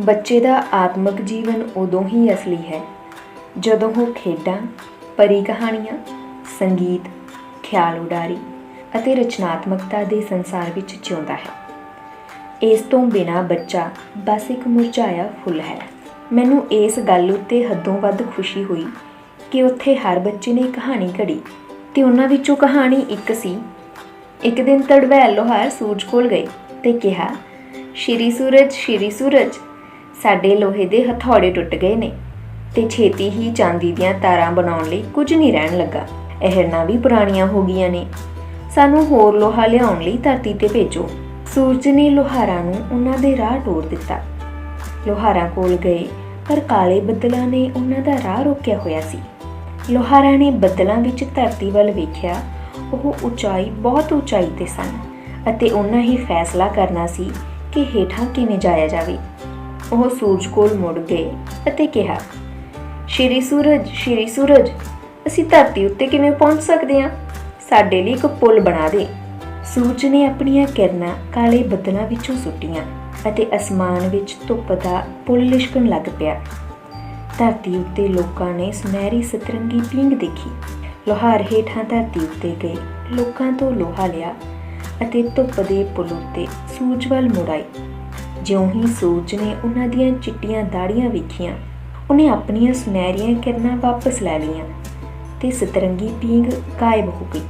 ਬੱਚੇ ਦਾ ਆਤਮਿਕ ਜੀਵਨ ਉਦੋਂ ਹੀ ਅਸਲੀ ਹੈ, ਜਦੋਂ ਉਹ ਖੇਡਾਂ, ਪਰੀ ਕਹਾਣੀਆਂ, ਸੰਗੀਤ, ਖਿਆਲ ਉਡਾਰੀ ਅਤੇ ਰਚਨਾਤਮਕਤਾ ਦੇ ਸੰਸਾਰ ਵਿੱਚ ਜਿਉਂਦਾ ਹੈ। ਇਸ ਤੋਂ ਬਿਨਾ ਬੱਚਾ ਬਸ ਇੱਕ ਮੁਰਝਾਇਆ ਫੁੱਲ ਹੈ। ਮੈਨੂੰ ਇਸ ਗੱਲ ਉੱਤੇ ਹੱਦੋਂ ਵੱਧ ਖੁਸ਼ੀ ਹੋਈ ਕਿ ਉੱਥੇ ਹਰ ਬੱਚੇ ਨੇ ਕਹਾਣੀ ਘੜੀ ਤੇ ਉਹਨਾਂ ਵਿੱਚੋਂ ਕਹਾਣੀ ਇੱਕ ਸੀ। ਇੱਕ ਦਿਨ ਤੜਵੈਲ ਲੋਹਾਰ ਸੂਰਜ ਕੋਲ ਗਏ ਤੇ ਕਿਹਾ, ਸ਼੍ਰੀ ਸੂਰਜ ਸ਼੍ਰੀ ਸੂਰਜ। ਸਾਡੇ ਲੋਹੇ ਦੇ ਹਥੌੜੇ ਟੁੱਟ ਗਏ ਨੇ ਤੇ ਛੇਤੀ ਹੀ ਚਾਂਦੀ ਦੀਆਂ ਤਾਰਾਂ ਬਣਾਉਣ ਲਈ ਕੁਝ ਨਹੀਂ ਰਹਿਣ ਲੱਗਾ। ਇਹਰਨਾਂ ਵੀ ਪੁਰਾਣੀਆਂ ਹੋ ਗਈਆਂ ਨੇ। ਸਾਨੂੰ ਹੋਰ ਲੋਹਾ ਲਿਆਉਣ ਲਈ ਧਰਤੀ ਤੇ ਭੇਜੋ। ਸੂਰਜ ਨੇ ਲੋਹਾਰਾਂ ਨੂੰ ਉਹਨਾਂ ਦੇ ਰਾਹ ਟੋਰ ਦਿੱਤਾ। ਲੋਹਾਰਾਂ ਕੋਲ ਗਏ, ਪਰ ਕਾਲੇ ਬੱਦਲਾਂ ਨੇ ਉਹਨਾਂ ਦਾ ਰਾਹ ਰੋਕਿਆ ਹੋਇਆ ਸੀ। ਲੋਹਾਰਾਂ ਨੇ ਬੱਦਲਾਂ ਵਿੱਚ ਧਰਤੀ ਵੱਲ ਵੇਖਿਆ। ਉਹ ਉਚਾਈ ਬਹੁਤ ਉਚਾਈ ਤੇ ਸਨ ਅਤੇ ਉਹਨਾਂ ਹੀ ਫੈਸਲਾ ਕਰਨਾ ਸੀ ਕਿ ਹੇਠਾਂ ਕਿਵੇਂ ਜਾਇਆ ਜਾਵੇ। ਉਹ ਸੂਰਜ ਕੋਲ ਮੁੜ ਗਏ ਅਤੇ ਕਿਹਾ, ਸ਼੍ਰੀ ਸੂਰਜ ਸ਼੍ਰੀ ਸੂਰਜ, ਅਸੀਂ ਧਰਤੀ ਉੱਤੇ ਕਿਵੇਂ ਪਹੁੰਚ ਸਕਦੇ ਹਾਂ? ਸਾਡੇ ਲਈ ਇੱਕ ਪੁਲ ਬਣਾ ਦੇ ਸੂਰਜ ਨੇ ਆਪਣੀਆਂ ਕਿਰਨਾਂ ਕਾਲੇ ਬੱਦਲਾਂ ਵਿੱਚੋਂ ਸੁੱਟੀਆਂ ਅਤੇ ਅਸਮਾਨ ਵਿੱਚ ਧੁੱਪ ਦਾ ਪੁਲ ਲਿਸ਼ਕਣ ਲੱਗ ਪਿਆ। ਧਰਤੀ ਉੱਤੇ ਲੋਕਾਂ ਨੇ ਸੁਨਹਿਰੀ ਸਤਰੰਗੀ ਪੀਂਘ ਦੇਖੀ। ਲੋਹਾਰ ਹੇਠਾਂ ਧਰਤੀ ਉੱਤੇ ਗਏ। ਲੋਕਾਂ ਤੋਂ ਲੋਹਾ ਲਿਆ ਅਤੇ ਧੁੱਪ ਦੇ ਪੁਲ ਉੱਤੇ ਸੂਰਜ ਵੱਲ ਮੁੜ ਆਏ। ਜਿਉਂ ਹੀ ਸੂਰਜ ਨੇ ਉਹਨਾਂ ਦੀਆਂ ਚਿੱਟੀਆਂ ਦਾੜੀਆਂ ਵੇਖੀਆਂ, ਉਹਨੇ ਆਪਣੀਆਂ ਸੁਨਹਿਰੀਆਂ ਕਿਰਨਾਂ ਵਾਪਸ ਲੈ ਲਈਆਂ ਤੇ ਸਤਰੰਗੀ ਪੀਂਘ ਗਾਇਬ ਹੋ ਗਈ।